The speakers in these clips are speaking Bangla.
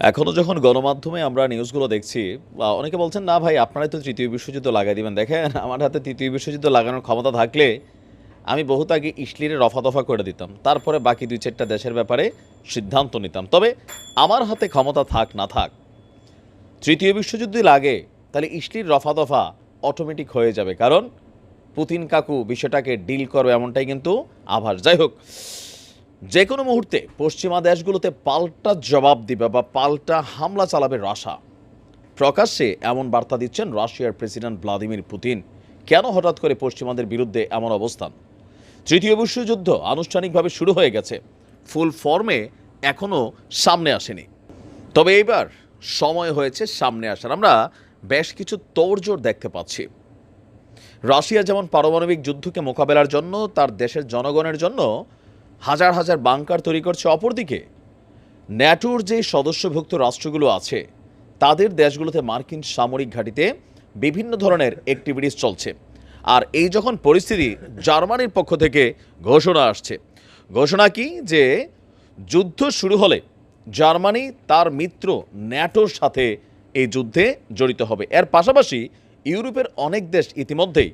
এখনও যখন গণমাধ্যমে আমরা নিউজগুলো দেখছি অনেকে বলছেন, না ভাই, আপনারাই তো তৃতীয় বিশ্বযুদ্ধ লাগাই দিবেন। দেখেন, আমার হাতে তৃতীয় বিশ্বযুদ্ধ লাগানোর ক্ষমতা থাকলে আমি বহুত আগে ইসলিরে রফা দফা করে দিতাম। তারপরে বাকি দুই চারটা দেশের ব্যাপারে সিদ্ধান্ত নিতাম। তবে আমার হাতে ক্ষমতা থাক, না থাক, তৃতীয় বিশ্বযুদ্ধ লাগে, তাহলে ইসলির রফা দফা অটোমেটিক হয়ে যাবে। কারণ, পুতিন কাকু বিষয়টাকে ডিল করবে এমনটাই কিন্তু আভাস। যাই হোক যে কোনো মুহূর্তে পশ্চিমা দেশগুলোতে পাল্টা জবাব দিবে বা পাল্টা হামলা চালাবে রাশা প্রকাশ্যে এমন বার্তা দিচ্ছেন রাশিয়ার প্রেসিডেন্ট ভ্লাদিমির পুতিন। কেন হঠাৎ করে পশ্চিমাদের বিরুদ্ধে এমন অবস্থান? তৃতীয় বিশ্বযুদ্ধ আনুষ্ঠানিকভাবে শুরু হয়ে গেছে। ফুল ফর্মে এখনও সামনে আসেনি। তবে এইবার সময় হয়েছে সামনে আসার। আমরা বেশ কিছু তোড়জোড় দেখতে পাচ্ছি। রাশিয়া যেমন পারমাণবিক যুদ্ধকে মোকাবেলার জন্য, তার দেশের জনগণের জন্য হাজার হাজার বাংকার তৈরি করছে অপরদিকে। ন্যাটোর যে সদস্যভুক্ত রাষ্ট্রগুলো আছে, তাদের দেশগুলোতে মার্কিন সামরিক ঘাঁটিতে বিভিন্ন ধরনের অ্যাক্টিভিটিস চলছে। আর এই যখন পরিস্থিতি জার্মানির পক্ষ থেকে ঘোষণা আসছে, ঘোষণা কি যে যুদ্ধ শুরু হলে জার্মানি তার মিত্র ন্যাটোর সাথে এই যুদ্ধে জড়িত হবে। এর পাশাপাশি ইউরোপের অনেক দেশ ইতিমধ্যেই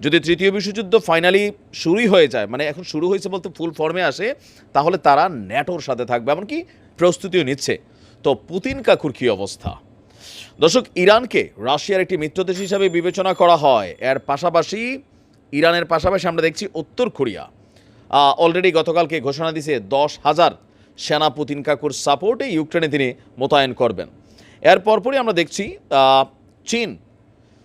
যদি তৃতীয় বিশ্বযুদ্ধ ফাইনালি শুরুই হয়ে যায় মানে এখন শুরু হয়েছে বলতে ফুল ফর্মে আসে, তাহলে তারা ন্যাটোর সাথে থাকবে, এমনকি প্রস্তুতিও নিচ্ছে। তো পুতিন কাকুর কী অবস্থা? দর্শক, ইরানকে রাশিয়ার একটি মিত্র দেশ হিসাবে বিবেচনা করা হয়। এর পাশাপাশি, ইরানের পাশাপাশি আমরা দেখছি উত্তর কোরিয়া। অলরেডি গতকালকে ঘোষণা দিয়েছে দশ হাজার সেনা পুতিন কাকুর সাপোর্টে ইউক্রেনে তিনি মোতায়েন করবেন। এর পরপরই আমরা দেখছি চীন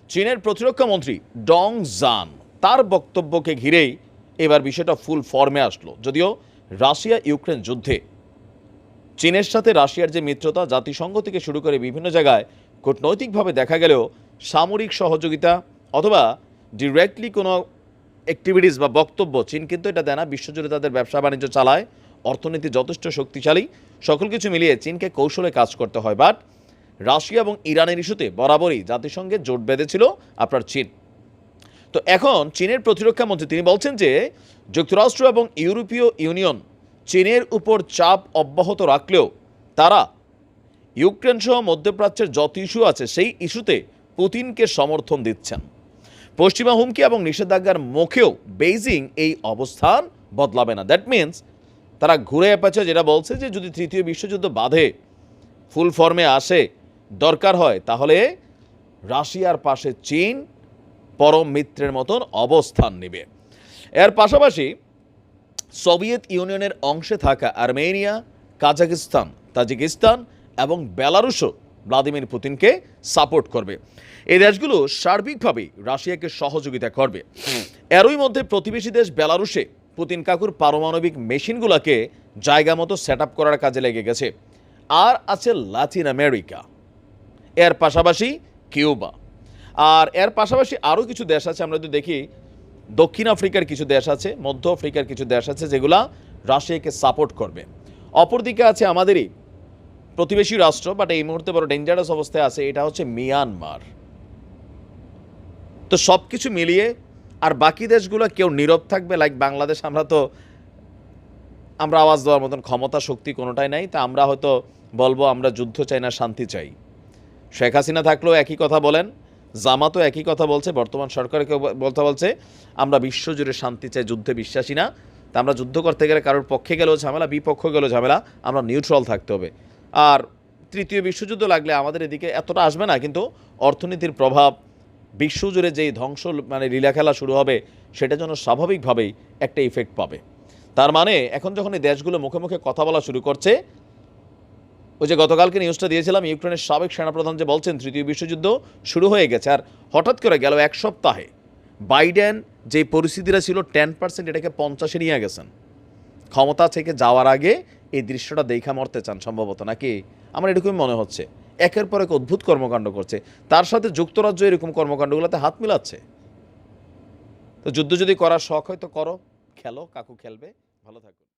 চীনের প্রতিরক্ষা মন্ত্রী ডং জান তার বক্তব্যকে ঘিরেই এবার বিষয়টা ফুল ফর্মে আসলো। যদিও রাশিয়া ইউক্রেন যুদ্ধে, চীনের সাথে রাশিয়ার যে মিত্রতা, জাতিসংঘ থেকে শুরু করে বিভিন্ন জায়গায় কূটনৈতিকভাবে দেখা গেলেও সামরিক সহযোগিতা অথবা ডিরেক্টলি কোনো অ্যাক্টিভিটিস বা বক্তব্য চীন কিন্তু এটা দেয় না। বিশ্বজুড়ে তাদের ব্যবসা বাণিজ্য চালায়, অর্থনীতি যথেষ্ট শক্তিশালী, সকল কিছু মিলিয়ে চীনকে কৌশলে কাজ করতে হয়। বাট রাশিয়া এবং ইরানের ইস্যুতে বরাবরই জাতিসংঘে জোট বেঁধেছিল আপনার চীন। তো এখন চীনের প্রতিরক্ষা মন্ত্রী তিনি বলছেন যে যুক্তরাষ্ট্র এবং ইউরোপীয় ইউনিয়ন চীনের উপর চাপ অব্যাহত রাখলেও তারা ইউক্রেন সহ মধ্যপ্রাচ্যের যত ইস্যু আছে সেই ইস্যুতে পুতিনকে সমর্থন দিচ্ছেন। পশ্চিমা হুমকি এবং নিষেধাজ্ঞার মুখেও বেইজিং এই অবস্থান বদলাবে না। দ্যাট মিন্স তারা ঘুরে পেছে যেটা বলছে যে যদি তৃতীয় বিশ্বযুদ্ধ বাধে ফুল ফর্মে আসে দরকার হয় তাহলে রাশিয়ার পাশে চীন পরম মিত্রের মতন অবস্থান নেবে। এর পাশাপাশি সোভিয়েত ইউনিয়নের অংশে থাকা আর্মেনিয়া কাজাকিস্তান তাজিকিস্তান এবং বেলারুশও ভ্লাদিমির পুতিনকে সাপোর্ট করবে। এই দেশগুলো সার্বিকভাবেই রাশিয়াকে সহযোগিতা করবে। এরই মধ্যে প্রতিবেশী দেশ বেলারুশে পুতিন কাকুর পারমাণবিক মেশিনগুলোকে জায়গা মতো সেট আপ করার কাজে লেগে গেছে। আর আছে লাতিন আমেরিকা। এর পাশাপাশি কিউবা। আর এর পাশাপাশি আরও কিছু দেশ আছে, আমরা যদি দেখি, দক্ষিণ আফ্রিকার কিছু দেশ আছে, মধ্য আফ্রিকার কিছু দেশ আছে, যেগুলা রাশিয়াকে সাপোর্ট করবে। অপরদিকে আছে আমাদেরই প্রতিবেশী রাষ্ট্র বাট এই মুহূর্তে বড় ডেঞ্জারাস অবস্থায় আছে, এটা হচ্ছে মিয়ানমার। তো সব কিছু মিলিয়ে, আর বাকি দেশগুলো কেউ নীরব থাকবে লাইক বাংলাদেশ, আমরা তো, আমরা আওয়াজ দেওয়ার মতন ক্ষমতা, শক্তি কোনোটাই নাই, তা আমরা হয়তো বলব, আমরা যুদ্ধ চাই না, শান্তি চাই। শেখ হাসিনা থাকলেও একই কথা বলেন, জামাতও একই কথা বলছে, বর্তমান সরকারকে বলতে বলছে, আমরা বিশ্বজুড়ে শান্তি চাই, যুদ্ধে বিশ্বাসী না। তা আমরা যুদ্ধ করতে গেলে কারোর পক্ষে গেলেও ঝামেলা, বিপক্ষ গেলেও ঝামেলা, আমরা নিউট্রাল থাকতে হবে। আর তৃতীয় বিশ্বযুদ্ধ লাগলে আমাদের এদিকে এতটা আসবে না, কিন্তু অর্থনীতির প্রভাব, বিশ্বজুড়ে যেই ধ্বংস মানে লীলা খেলা শুরু হবে, সেটা যেন স্বাভাবিকভাবেই একটা ইফেক্ট পাবে। তার মানে এখন যখন এই দেশগুলো মুখে মুখে কথা বলা শুরু করছে ওই যে গতকালকে নিউজটা দিয়েছিলাম, ইউক্রেনের সাবেক সেনাপ্রধান যে বলছেন, তৃতীয় বিশ্বযুদ্ধ শুরু হয়ে গেছে। আর হঠাৎ করে গেল এক সপ্তাহে, বাইডেন যে পরিস্থিতিটা ছিল টেন পার্সেন্ট এটাকে পঞ্চাশে নিয়ে গেছেন। ক্ষমতা থেকে যাওয়ার আগে এই দৃশ্যটা দেখা মরতে চান সম্ভবত, নাকি? আমার এরকমই মনে হচ্ছে। একের পর এক অদ্ভুত কর্মকাণ্ড করছে। তার সাথে যুক্তরাজ্য এরকম কর্মকাণ্ডগুলোতে হাত মিলাচ্ছে। তো যুদ্ধ যদি করার শখ হয়, তো করো। খেলো, কাকু খেলবে। ভালো থাকো।